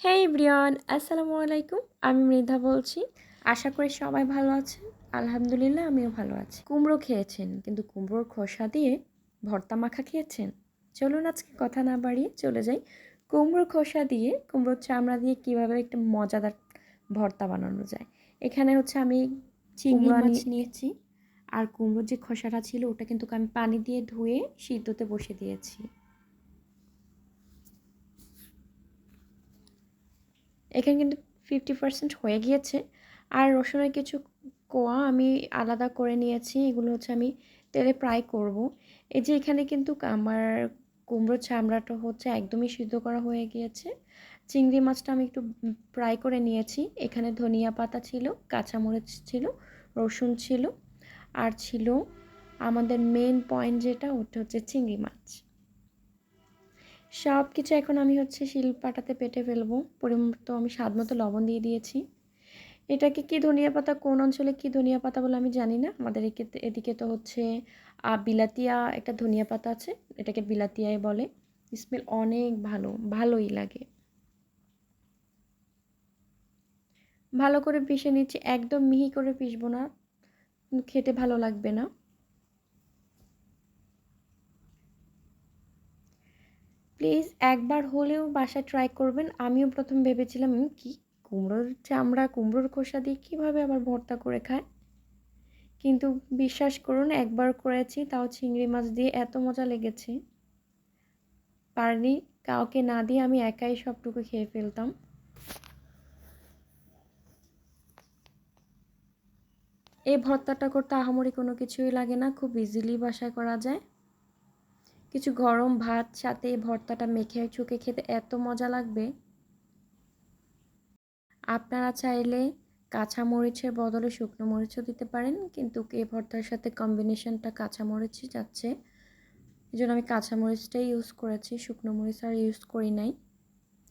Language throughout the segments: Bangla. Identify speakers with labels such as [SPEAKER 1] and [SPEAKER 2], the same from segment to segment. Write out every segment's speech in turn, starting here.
[SPEAKER 1] হে ব্রিয়ান আসসালামু আলাইকুম। আমি মৃধা বলছি। আশা করি সবাই ভালো আছেন। আলহামদুলিল্লাহ আমিও ভালো আছি। কুমড়ো খেয়েছেন কিন্তু কুমড়োর খোসা দিয়ে ভর্তা মাখা খেয়েছেন? চলুন আজকে কথা না বাড়িয়ে চলে যাই। কুমড়োর খোসা দিয়ে কুমড়োর চামড়া দিয়ে কীভাবে একটা মজাদার ভর্তা বানানো যায়? এখানে হচ্ছে আমি চিংড়ি মাছ নিয়েছি আর কুমড়োর যে খোসাটা ছিল ওটা কিন্তু আমি পানি দিয়ে ধুয়ে সিদ্ধতে বসে দিয়েছি। এখানে কিন্তু ফিফটি পার্সেন্ট হয়ে গিয়েছে। আর রসুনের কিছু কোয়া আমি আলাদা করে নিয়েছি, এগুলো হচ্ছে আমি তেলে ফ্রাই করব। এই যে এখানে কিন্তু আমার কুমড়ো চামড়াটা হচ্ছে একদমই সিদ্ধ করা হয়ে গিয়েছে। চিংড়ি মাছটা আমি একটু ফ্রাই করে নিয়েছি। এখানে ধনিয়া পাতা ছিল, কাঁচামরিচ ছিল, রসুন ছিল, আর ছিল আমাদের মেন পয়েন্ট যেটা, ওটা হচ্ছে চিংড়ি মাছ। সব কিছু এখন আমি হচ্ছে শিলপাটাতে পেটে ফেলব। পরিমতো আমি স্বাদ মতো লবণ দিয়ে দিয়েছি। এটাকে কি ধনিয়া পাতা, কোন অঞ্চলে কি ধনিয়া পাতা বলে আমি জানি না। আমাদের এদিকে তো হচ্ছে বিলাতিয়া একটা ধনিয়া পাতা আছে, এটাকে বিলাতিয়াই বলে। স্মেল অনেক ভালো, ভালোই লাগে। ভালো করে পিষে নিচ্ছি, একদম মিহি করে পিষবো না। খেতে ভালো লাগবে না। প্লিজ একবার হলেও বাসা ট্রাই করবেন। আমিও প্রথম ভেবেছিলাম কি কুমড়োর চামড়া, কুমড়োর খোসা দিয়ে কীভাবে আবার ভর্তা করে খায়? কিন্তু বিশ্বাস করুন, একবার করেছি, তাও চিংড়ি মাছ দিয়ে এত মজা লেগেছে। পারিনি, কাউকে না দিয়ে আমি একাই সবটুকু খেয়ে ফেলতাম। এই ভর্তাটা করতে আহামরি কোনো কিছুই লাগে না, খুব ইজিলি বাসায় করা যায়। কিছু গরম ভাত সাথে ভর্তাটা মেখে চুকে খেতে এত মজা লাগবে। আপনারা চাইলে কাঁচা মরিচের বদলে শুকনো মরিচও দিতে পারেন, কিন্তু এই ভর্তার সাথে কম্বিনেশনটা কাঁচা মরিচই যাচ্ছে। এই জন্য আমি কাঁচা মরিচটাই ইউজ করেছি, শুকনো মরিচ আর ইউজ করি নাই।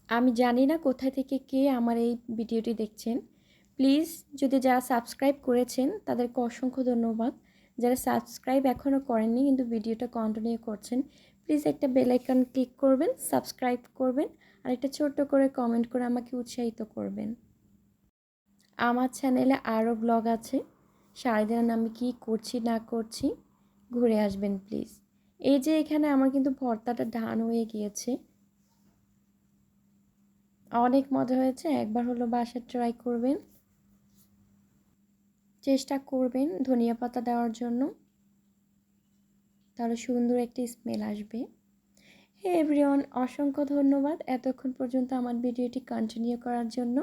[SPEAKER 1] আমি জানি না কোথায় থেকে কে আমার এই ভিডিওটি দেখছেন। প্লিজ যদি যারা সাবস্ক্রাইব করেছেন, তাদেরকে অসংখ্য ধন্যবাদ। যারা সাবস্ক্রাইব এখনও করেননি কিন্তু ভিডিওটা কন্টিনিউ করছেন প্লিজ একটা বেলাইকন ক্লিক করবেন সাবস্ক্রাইব করবেন, আর একটা ছোট্ট করে কমেন্ট করে আমাকে উৎসাহিত করবেন। আমার চ্যানেলে আরও ব্লগ আছে সারাদিন আমি কি করছি না করছি, ঘুরে আসবেন প্লিজ এই যে এখানে আমার কিন্তু ভর্তাটা ধান হয়ে গিয়েছে। অনেক মজা হয়েছে, একবার হলো বাসা ট্রাই করবেন। চেষ্টা করবেন ধনিয়া পাতা দেওয়ার জন্য। তাহলে সুন্দর একটি স্মেল আসবে। হে এভরিওয়ান অসংখ্য ধন্যবাদ এতক্ষণ পর্যন্ত আমার ভিডিওটি কন্টিনিউ করার জন্য।